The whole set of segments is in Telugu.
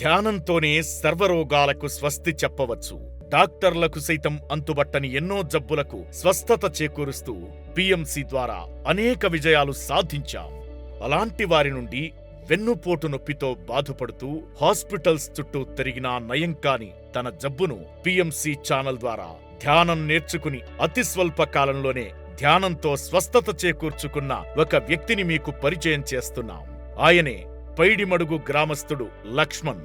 ధ్యానంతోనే సర్వరోగాలకు స్వస్తి చెప్పవచ్చు. డాక్టర్లకు సైతం అంతుబట్టని ఎన్నో జబ్బులకు స్వస్థత చేకూరుస్తూ పిఎంసి ద్వారా అనేక విజయాలు సాధించాం. అలాంటి వారి నుండి వెన్నుపోటు నొప్పితో బాధపడుతూ హాస్పిటల్స్ చుట్టూ తిరిగినా నయం కాని తన జబ్బును పిఎంసి ఛానల్ ద్వారా ధ్యానం నేర్చుకుని అతి స్వల్ప కాలంలోనే ధ్యానంతో స్వస్థత చేకూర్చుకున్న ఒక వ్యక్తిని మీకు పరిచయం చేస్తున్నాం. ఆయనే పైడిమడుగు గ్రామస్థుడు లక్ష్మణ్.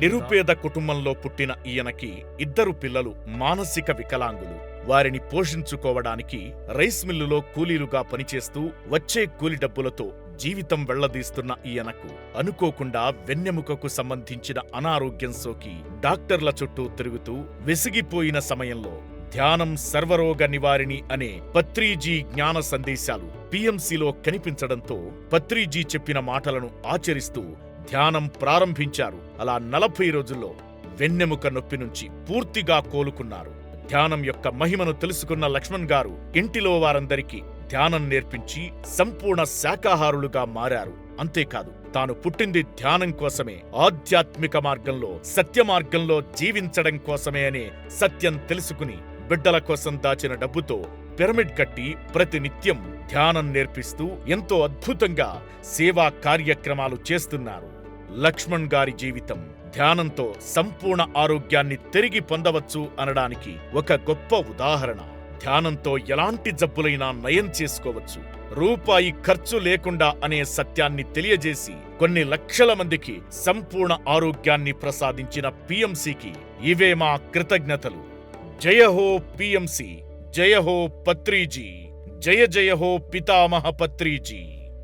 నిరుపేద కుటుంబంలో పుట్టిన ఈయనకి ఇద్దరు పిల్లలు మానసిక వికలాంగులు. వారిని పోషించుకోవడానికి రైస్ మిల్లులో కూలీలుగా పనిచేస్తూ వచ్చే కూలి డబ్బులతో జీవితం వెళ్ళదీస్తున్న ఈయనకు అనుకోకుండా వెన్నెముకకు సంబంధించిన అనారోగ్యం సోకి డాక్టర్ల చుట్టూ తిరుగుతూ విసిగిపోయిన సమయంలో ధ్యానం సర్వరోగ నివారిణి అనే పత్రిజీ జ్ఞాన సందేశాలు పిఎంసిలో కనిపించడంతో పత్రిజీ చెప్పిన మాటలను ఆచరిస్తూ ధ్యానం ప్రారంభించారు. అలా నలభై రోజుల్లో వెన్నెముక నొప్పి నుంచి పూర్తిగా కోలుకున్నారు. ధ్యానం యొక్క మహిమను తెలుసుకున్న లక్ష్మణ్ గారు ఇంటిలో వారందరికీ ధ్యానం నేర్పించి సంపూర్ణ శాకాహారులుగా మారారు. అంతేకాదు తాను పుట్టింది ధ్యానం కోసమే ఆధ్యాత్మిక మార్గంలో సత్య మార్గంలో జీవించడం కోసమే అనే సత్యం తెలుసుకుని బిడ్డల కోసం దాచిన డబ్బుతో పిరమిడ్ కట్టి ప్రతినిత్యం ధ్యానం నేర్పిస్తూ ఎంతో అద్భుతంగా సేవా కార్యక్రమాలు చేస్తున్నారు. లక్ష్మణ్ గారి జీవితం ధ్యానంతో సంపూర్ణ ఆరోగ్యాన్ని తిరిగి పొందవచ్చు అనడానికి ఒక గొప్ప ఉదాహరణ. ధ్యానంతో ఎలాంటి జబ్బులైనా నయం చేసుకోవచ్చు. రూపాయి ఖర్చు లేకుండా అనే సత్యాన్ని తెలియజేసి కొన్ని లక్షల మందికి సంపూర్ణ ఆరోగ్యాన్ని ప్రసాదించిన పిఎంసికి ఇవే మా కృతజ్ఞతలు. జయ హో పిఎంసి జయ హో పత్రిజీ జయ జయ హో పితామహ పత్రిజీ